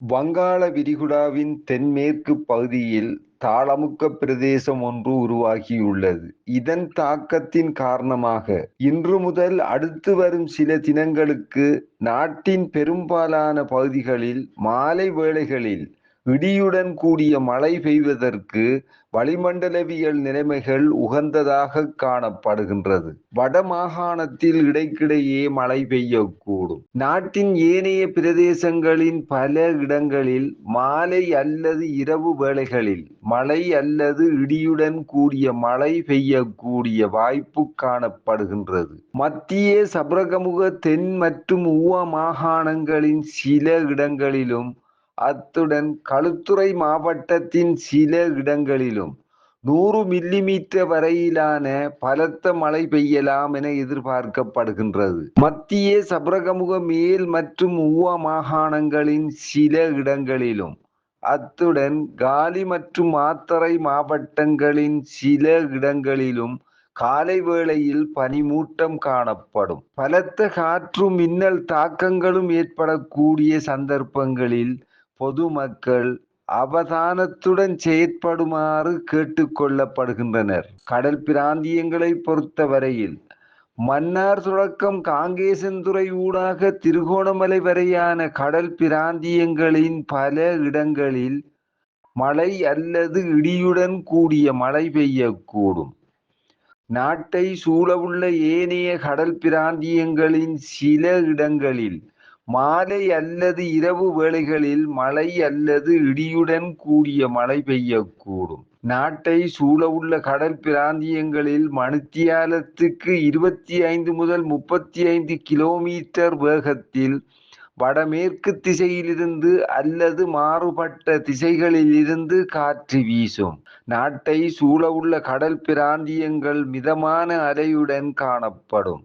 வங்காள விரிகுடாவின் தென்மேற்கு பகுதியில் தாளமுக்க பிரதேசம் ஒன்று உருவாகியுள்ளது. இதன் தாக்கத்தின் காரணமாக, இன்று முதல் அடுத்து வரும் சில தினங்களுக்கு நாட்டின் பெரும்பாலான பகுதிகளில் மாலை வேளைகளில் இடியுடன் கூடிய மழை பெய்வதற்கு வளிமண்டலவியல் நிலைமைகள் உகந்ததாக காணப்படுகின்றது. வடமாகாணத்தில் இடைக்கிடையே மழை பெய்யக்கூடும். நாட்டின் ஏனைய பிரதேசங்களின் பல இடங்களில் மாலை அல்லது இரவு வேளைகளில் மழை அல்லது இடியுடன் கூடிய மழை பெய்யக்கூடிய வாய்ப்பு காணப்படுகின்றது. மத்திய சபரகமுக தென் மற்றும் ஊவ மாகாணங்களின் சில இடங்களிலும், அத்துடன் களுத்துறை மாவட்டத்தின் சில இடங்களிலும் நூறு மில்லிமீட்டர் வரையிலான பலத்த மழை பெய்யலாம் என எதிர்பார்க்கப்படுகின்றது. மத்திய சபரகமுக மேல் மற்றும் ஊவா மாகாணங்களின் சில இடங்களிலும், அத்துடன் காலி மற்றும் மாத்தறை மாவட்டங்களின் சில இடங்களிலும் காலை வேளையில் பனிமூட்டம் காணப்படும். பலத்த காற்று, மின்னல் தாக்கங்களும் ஏற்படக்கூடிய சந்தர்ப்பங்களில் பொதுமக்கள் அவதானத்துடன் செயற்படுமாறு கேட்டுக்கொள்ளப்படுகின்றனர் கடல் பிராந்தியங்களை பொறுத்தவரையில், மன்னார் தொடக்கம் காங்கேசன்துறை ஊடாக திருகோணமலை வரையான கடல் பிராந்தியங்களின் பல இடங்களில் மழை அல்லது இடியுடன் கூடிய மழை பெய்யக்கூடும். நாட்டை சூழவுள்ள ஏனைய கடல் பிராந்தியங்களின் சில இடங்களில் மாலை அல்லது இரவு வேளைகளில் மழை அல்லது இடியுடன் கூடிய மழை பெய்யக்கூடும். நாட்டை சூழவுள்ள கடல் பிராந்தியங்களில் மணித்தியாலத்துக்கு இருபத்தி ஐந்து முதல் முப்பத்தி ஐந்து கிலோமீட்டர் வேகத்தில் வடமேற்கு திசையிலிருந்து அல்லது மாறுபட்ட திசைகளிலிருந்து காற்று வீசும். நாட்டை சூழவுள்ள கடல் பிராந்தியங்கள் மிதமான அலையுடன் காணப்படும்.